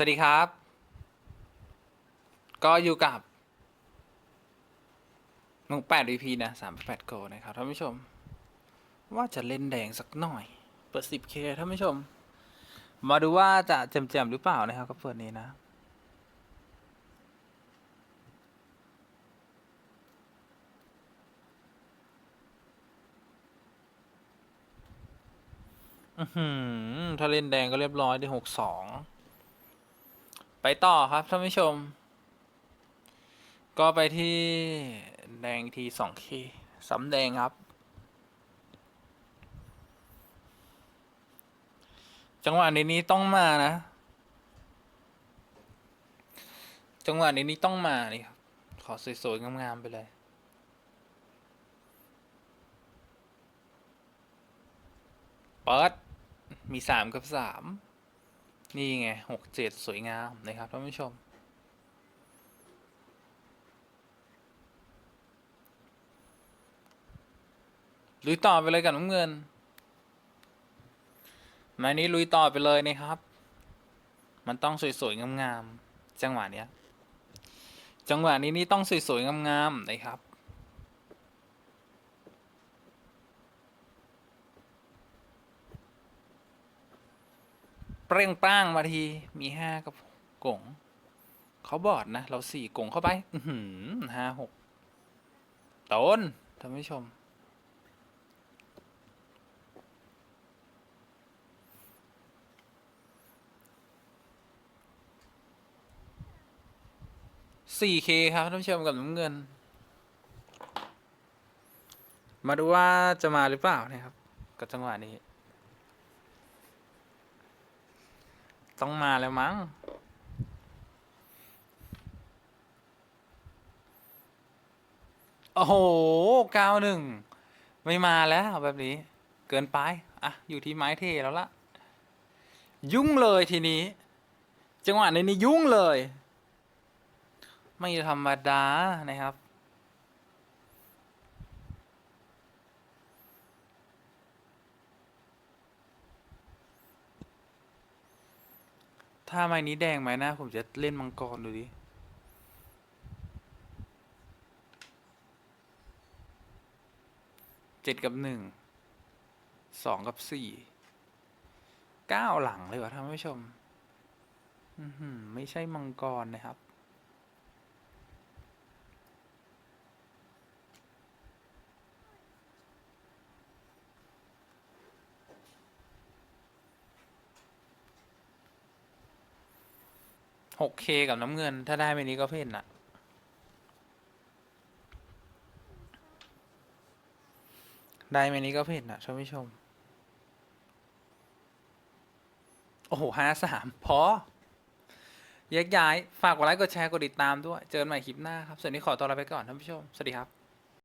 สวัสดีครับ ก็อยู่กับหนุ่งแปด VP นะสามแปดโกนะครับท่านผู้ชม ว่าจะเล่นแดงสักหน่อย เปิด 10k ท่านผู้ชม มาดูว่าจะแจมๆหรือเปล่านะครับก็เปิดนี้นะอือหือถ้าเล่นแดงก็เรียบร้อยได้หกสอง ไปต่อครับท่านผู้ชม ก็ไปที่แดงทีสองคีสำแดงครับ จังหวะนี้นี้ต้องมานะ จังหวะนี้นี้ต้องมานี่ครับ ขอสวยๆงามๆไปเลยเปิดมีสามกับสาม นี่ไงหกเจ็ดสวยงามนะครับท่านผู้ชม ลุยต่อไปเลยกับน้ำเงินไมานี้ลุยต่อไปเลยนะครับ มันต้องสวยๆงามๆจังหวะเนี้ย จังหวะนี้นี่ต้องสวยๆงามๆนะครับ เปร่งป้างมาทีมีห้ากับกงเขาบอดนะ เราสี่กงเข้าไป อืห้าหกต้นท่านผู้ชม 4K ครับท่านผู้ชมกับน้ำเงิน มาดูว่าจะมาหรือเปล่านะครับ กับจังหวะนี้ ต้องมาแล้วมั้ง โอ้โหเก้าหนึ่ง ไม่มาแล้วแบบนี้ เกินไป อะ อยู่ที่ไม้เทแล้วละ ยุ่งเลยทีนี้ จังหวะนี้นี่ยุ่งเลย ไม่ธรรมดานะครับ ถ้าไม้นี้แดงไหมนะ ผมจะเล่นมังกรดูดิ เจ็ดกับหนึ่ง สองกับสี่ เก้าหลังเลยวะท่านผู้ชม ไม่ใช่มังกรนะครับ หกเคกับน้ำเงิน ถ้าได้ไปนี้ก็เพ่นอะได้ไปนี้ก็เพ่นอะท่านผู้ชม โอ้โหห้าสามพอแยกย้าย ฝากกดไลค์กดแชร์กดติดตามด้วย เจอกันใหม่คลิปหน้าครับส่วนนี้ขอตัวลาไปก่อนท่านผู้ชม สวัสดีครับ